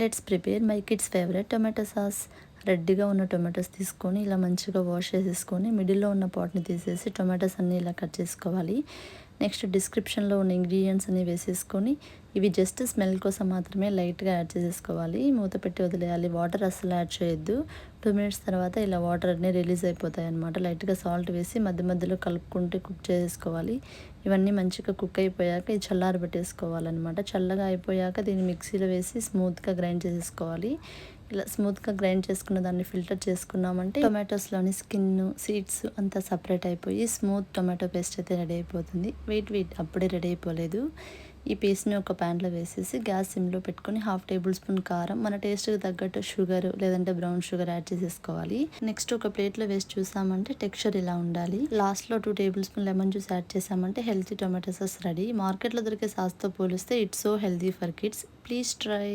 Let's prepare my kids favourite tomato sauce రెడ్డిగా ఉన్న tomatoes తీసుకొని ఇలా మంచిగా వాష్ చేసేసుకొని మిడిల్లో ఉన్న పాట్ని తీసేసి టొమాటోస్ అన్నీ ఇలా కట్ చేసుకోవాలి. నెక్స్ట్ డిస్క్రిప్షన్లో ఉన్న ఇంగ్రీడియంట్స్ అన్ని వేసేసుకొని ఇవి జస్ట్ స్మెల్ కోసం మాత్రమే లైట్గా యాడ్ చేసేసుకోవాలి. మూత పెట్టి వదిలేయాలి. వాటర్ అస్సలు యాడ్ చేయొద్దు. టూ మినిట్స్ తర్వాత ఇలా వాటర్ అన్నీ రిలీజ్ అయిపోతాయి అనమాట లైట్గా సాల్ట్ వేసి మధ్య మధ్యలో కలుపుకుంటూ కుక్ చేసుకోవాలి ఇవన్నీ మంచిగా కుక్ అయిపోయాక ఇది చల్లారి పెట్టేసుకోవాలన్నమాట చల్లగా అయిపోయాక దీన్ని మిక్సీలో వేసి స్మూత్గా గ్రైండ్ చేసేసుకోవాలి. ఇలా స్మూత్గా గ్రైండ్ చేసుకున్న దాన్ని ఫిల్టర్ చేసుకున్నామంటే టొమాటోస్లోని స్కిన్ సీడ్స్ అంతా సపరేట్ అయిపోయి స్మూత్ టొమాటో పేస్ట్ అయితే రెడీ అయిపోతుంది. వెయిట్ వెయిట్ అప్పుడే రెడీ అయిపోలేదు. ఈ పేస్ట్ని ఒక ప్యాన్లో వేసేసి గ్యాస్ సిమ్లో పెట్టుకొని హాఫ్ టేబుల్ స్పూన్ కారం మన టేస్ట్కి తగ్గట్టు షుగర్ లేదంటే బ్రౌన్ షుగర్ యాడ్ చేసేసుకోవాలి. నెక్స్ట్ ఒక ప్లేట్లో వేసి చూసామంటే టెక్స్చర్ ఇలా ఉండాలి. లాస్ట్లో two tablespoon lemon juice add చేసామంటే హెల్తీ టొమాటో సాస్ రెడీ మార్కెట్లో దొరికే సాస్తో పోలిస్తే it's so healthy for kids please try